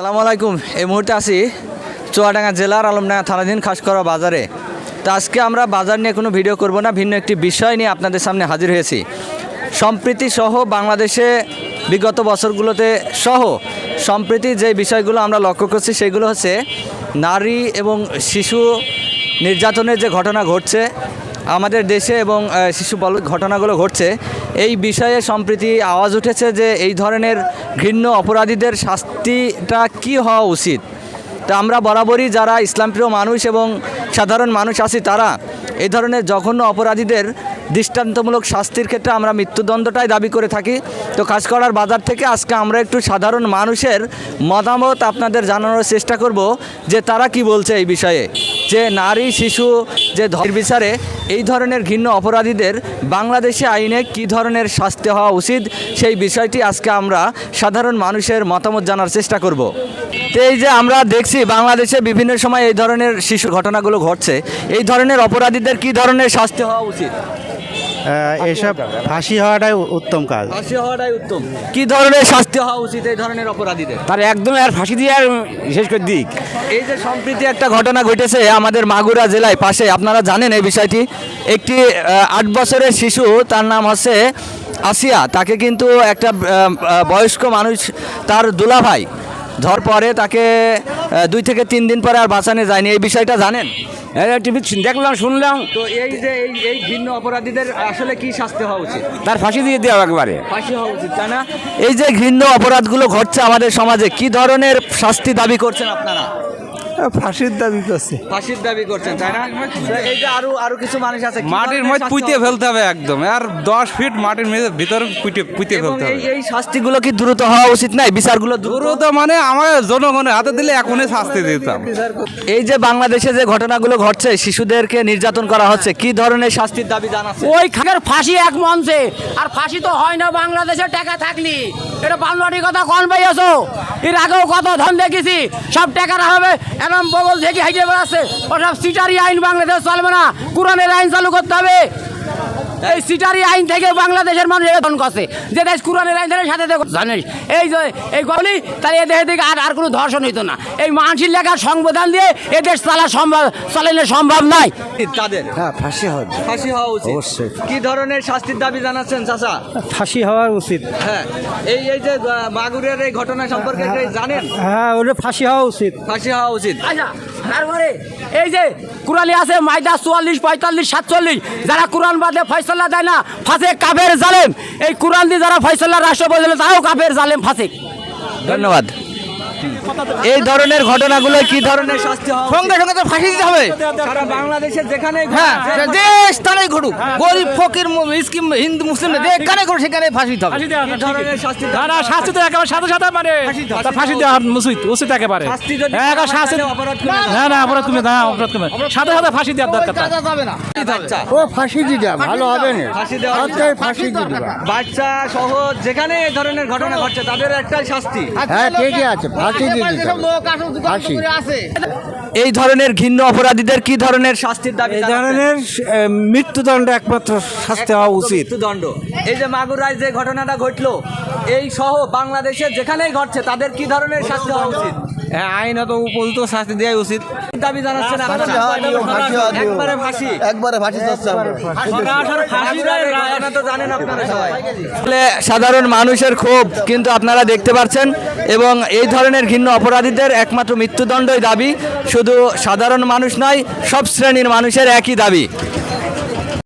সালামু আলাইকুম। এই মুহূর্তে আছি চুয়াডাঙ্গা জেলার আলমডাঙ্গা থানাধীন খাসকরা বাজারে। তো আজকে আমরা বাজার নিয়ে কোনো ভিডিও করব না, ভিন্ন একটি বিষয় নিয়ে আপনাদের সামনে হাজির হয়েছি। সম্প্রীতি সহ বাংলাদেশে বিগত বছরগুলোতে সহ সম্প্রীতি যে বিষয়গুলো আমরা লক্ষ্য করছি, সেগুলো হচ্ছে নারী এবং শিশু নির্যাতনের যে ঘটনা ঘটছে আমাদের দেশে এবং শিশু বল ঘটনাগুলো ঘটছে, এই বিষয়ে সম্প্রতি আওয়াজ উঠেছে যে এই ধরনের ঘৃণ্য অপরাধীদের শাস্তিটা কি হওয়া উচিত? তা আমরা বরাবরই যারা ইসলামপ্রিয় মানুষ এবং সাধারণ মানুষ আছি তারা, এই ধরনের জঘন্য অপরাধীদের দৃষ্টান্তমূলক শাস্তির ক্ষেত্রে আমরা মৃত্যুদণ্ডটাই দাবি করে থাকি। তো কাজ করার বাজার থেকে আজকে আমরা একটু সাধারণ মানুষের মতামত আপনাদের জানানোর চেষ্টা করব যে তারা কি বলছে এই বিষয়ে? যে নারী, শিশু যে ধর বিচারে এই ধরনের ঘৃণ্য অপরাধীদের বাংলাদেশে আইনে কি ধরনের শাস্তি হওয়া উচিত, সেই বিষয়টি আজকে আমরা সাধারণ মানুষের মতামত জানার চেষ্টা করব। তো এই যে আমরা দেখছি বাংলাদেশে বিভিন্ন সময় এই ধরনের শিশু ঘটনাগুলো ঘটছে, এই ধরনের অপরাধীদের কি ধরনের শাস্তি হওয়া উচিত? এসব ফাঁসি হওয়াটাই উত্তম কাজ। ফাঁসি হওয়াটাই উত্তম। কি ধরনের শাস্তি হওয়া উচিত এই ধরনের অপরাধীদের? তার একদম আর ফাঁসি দিয়ে আর শেষ করে দিক। এই যে সম্প্রতি একটা ঘটনা ঘটেছে আমাদের মাগুরা জেলায় পাশে আপনারা জানেন এই বিষয়টি। একটি আট বছরের শিশু তার নাম হচ্ছে আসিয়া। তাকে কিন্তু একটা বয়স্ক মানুষ তার দুলাভাই ধর পরে তাকে দুই থেকে তিন দিন পরে আর বাঁচানো যায়নি। এই বিষয়টা জানেন? টিভি দেখলাম শুনলাম। তো এই যে এই এই ভিন্ন অপরাধীদের আসলে কি শাস্তি হওয়া উচিত? তার ফাঁসি দিয়ে দেওয়া একবারে। ফাঁসি হওয়া উচিত তাই না? এই যে ঘৃণ্য অপরাধগুলো ঘটছে আমাদের সমাজে কি ধরনের শাস্তি দাবি করছেন আপনারা? ফাঁসির দাবি করছে। ফাঁসির দাবি করছেন তাই না? এই যে আরও আরও কিছু মানুষ আছে মাটির মধ্যে পুঁতে ফেলতে হবে একদম। আর দশ ফিট মাটির মেঝে ভিতরে পুঁতে পুঁতে ফেলতে হবে। এই শাস্তিগুলো কি দ্রুত হওয়া উচিত নাই? বিচারগুলো দ্রুত মানে আমার জনগণের হাতে দিলে এখনই শাস্তি দিতাম এই যে বাংলাদেশে যে ঘটনাগুলো ঘটছে শিশুদেরকে নির্যাতন করা হচ্ছে কি ধরনের শাস্তির দাবি জানাচ্ছে? ওই খানের ফাঁসি এক মঞ্চে আর ফাঁসি তো হয় না বাংলাদেশে টাকা থাকলি। এটা বাংলাটি কথা কন ভাই আছো এর আগেও কত ধন দেখেছি সব টাকার হবে এরম ববল থেকে হাইটে বেড়াচ্ছে। ওসব সিটারি আইন বাংলাদেশ চলবে না। কোরআনের আইন চালু করতে হবে। এই সিটারি আইন থেকে বাংলাদেশের মানুষ ধন করছে। যে দেশ কোরআনের আইন থেকে সাথে দেখো জানিস? এই যে এই গলি তাহলে এ দেশের থেকে আর আর কোনো ধর্ষণ হইতো না। এই মানসিক লেখার সংবিধান দিয়ে এ দেশ চালা সম্ভব চালানো সম্ভব নয়। তাদের? হ্যাঁ ফাঁসি হবে ফাঁসি হওয়া উচিত। অবশ্যই। কি ধরনের শাস্তির দাবি জানাচ্ছেন চাচা? ফাঁসি হওয়া উচিত। হ্যাঁ এই এই যে মাগুরের এই ঘটনা সম্পর্কে জানেন? হ্যাঁ ওটা ফাঁসি হওয়া উচিত। ফাঁসি হওয়া উচিত। আচ্ছা এই যে কোরআনে আছে, মাইদা চুয়াল্লিশ, পঁয়তাল্লিশ, সাতচল্লিশ, যারা কোরআন বাদে ফয়সলা দেয় না, ফাঁসে কাফের জালেম। এই কোরআন দিয়ে যারা ফয়সলা রাষ্ট্র বদলে তাও কাফের জালেম, ফাঁসে। ধন্যবাদ। এই ধরনের ঘটনাগুলো কি ধরনের শাস্তি উচিত? সঙ্গে সঙ্গে তো ফাঁসি দিতে হবে। সারা বাংলাদেশে যেখানে হ্যাঁ যে স্থানে ঘটুক গরিব ফকির মুসলিম হিন্দু মুসলিম যেখানে ঘটুক সেখানে ফাঁসি দিতে হবে। কি ধরনের শাস্তি না না শাস্তি তো একেবারে সাথে সাথে মানে ফাঁসি দেওয়া উচিত। উচিত একেবারে। শাস্তি যদি হ্যাঁ, শাস্তি না না অপরাধ কমে না অপরাধ কমে। সাথে সাথে ফাঁসি দেওয়ার দরকার। বাচ্চা। ও ফাঁসি দিতে ভালো হবে না? ফাঁসি দেওয়া ফাঁসি দিতে বাচ্চা সহ যেখানে এই ধরনের ঘটনা ঘটছে তাদের একটাই শাস্তি। হ্যাঁ ঠিকই আছে এই ধরনের ঘৃণ্য অপরাধীদের কি ধরনের শাস্তির দাবি এই ধরনের মৃত্যুদণ্ড একমাত্র শাস্তি হওয়া উচিত। মৃত্যুদণ্ড। এই যে মাগুরায় যে ঘটনাটা ঘটলো এই সহ বাংলাদেশে যেখানেই ঘটছে তাদের কি ধরনের শাস্তি হওয়া উচিত? আইনত উপযুক্ত শাস্তি দেওয়া উচিত। দাবি জানাচ্ছেন একবারে ফাঁসি একবারে ফাঁসি সাধারণ মানুষের ক্ষোভ কিন্তু আপনারা দেখতে পাচ্ছেন এবং এই ধরনের ঘৃণ্য অপরাধীদের একমাত্র মৃত্যুদণ্ডই দাবি। শুধু সাধারণ মানুষ নয় সব শ্রেণির মানুষের একই দাবি।